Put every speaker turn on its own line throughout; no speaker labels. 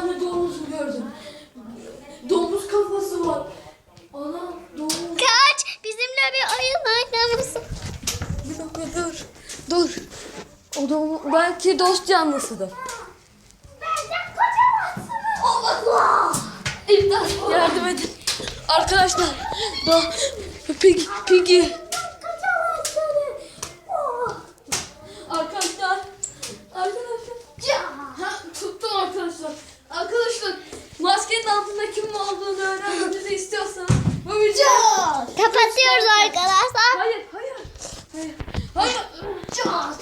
tane domuz gördüm. Domuz kafası var. Ana domuz.
Kaç. Bizimle bir oyun oynamasın.
Bir dakika dur. Dur. O domuz belki dost canlısıdır.
Benden kaçamazsınız. Allah.
İmdat yardım edin. Arkadaşlar. Do Piggy. Piggy.
Kaçamazsınız. Oh.
Arkadaşlar. Arkadaşlar.
Ya.
Ha, tuttum arkadaşlar. Arkadaşlar maskenin altında kim olduğunu öğrenmenizi istiyorsanız bu video...
Kapatıyoruz arkadaşlar.
Hayır, hayır. Hayır. Hayır. Ah,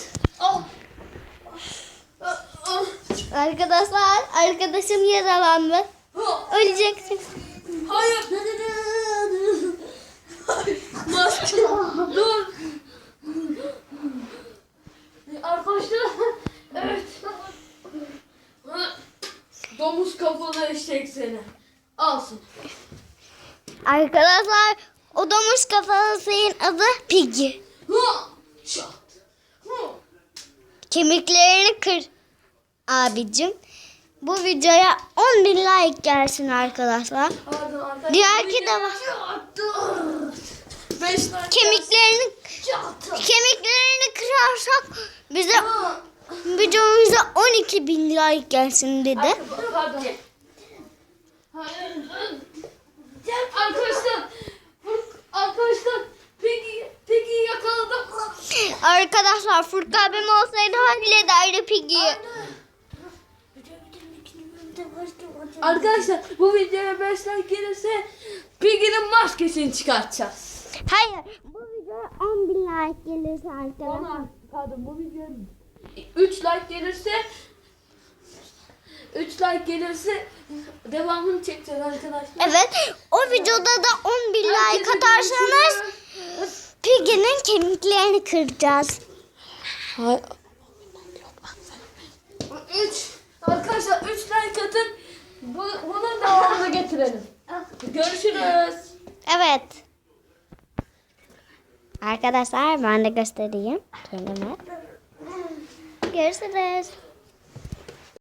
ah.
Arkadaşlar arkadaşım yaralandı. Öleceksin.
Hayır. Hayır. Maske. Dur. Arkadaşlar. Evet. Domuz kafalı eşek seni. Alsın.
Arkadaşlar o domuz kafalısının adı Piggy. Kemiklerini kır abicim. Bu videoya 10 bin like gelsin arkadaşlar.
Pardon arkadaşlar.
Diğerki de var. Kemiklerini kemiklerini kırarsak bize videomuza 12 bin like gelsin dedi.
Pardon. Hayır. Arkadaşlar. Arkadaşlar. Piggy, Piggy'yi yakaladım.
Arkadaşlar Furkan abim olsaydı hallederdi Piggy'yi.
Arkadaşlar bu videoya 5 like gelirse Piggy'nin maskesini çıkartacağız.
Hayır bu videoya 10 bin like gelirse arkadaşlar.
Ona pardon bu videoya 3 like gelirse 3 like gelirse devamını çekeceğiz arkadaşlar.
Evet o videoda da 10 bin like
Herkese
atarsanız Piggy'nin kemiklerini kıracağız.
3 Arkadaşlar 3 like atın. Bu, bunun devamını getirelim. Görüşürüz.
Evet. Arkadaşlar ben de göstereyim kendime. Görüşürüz.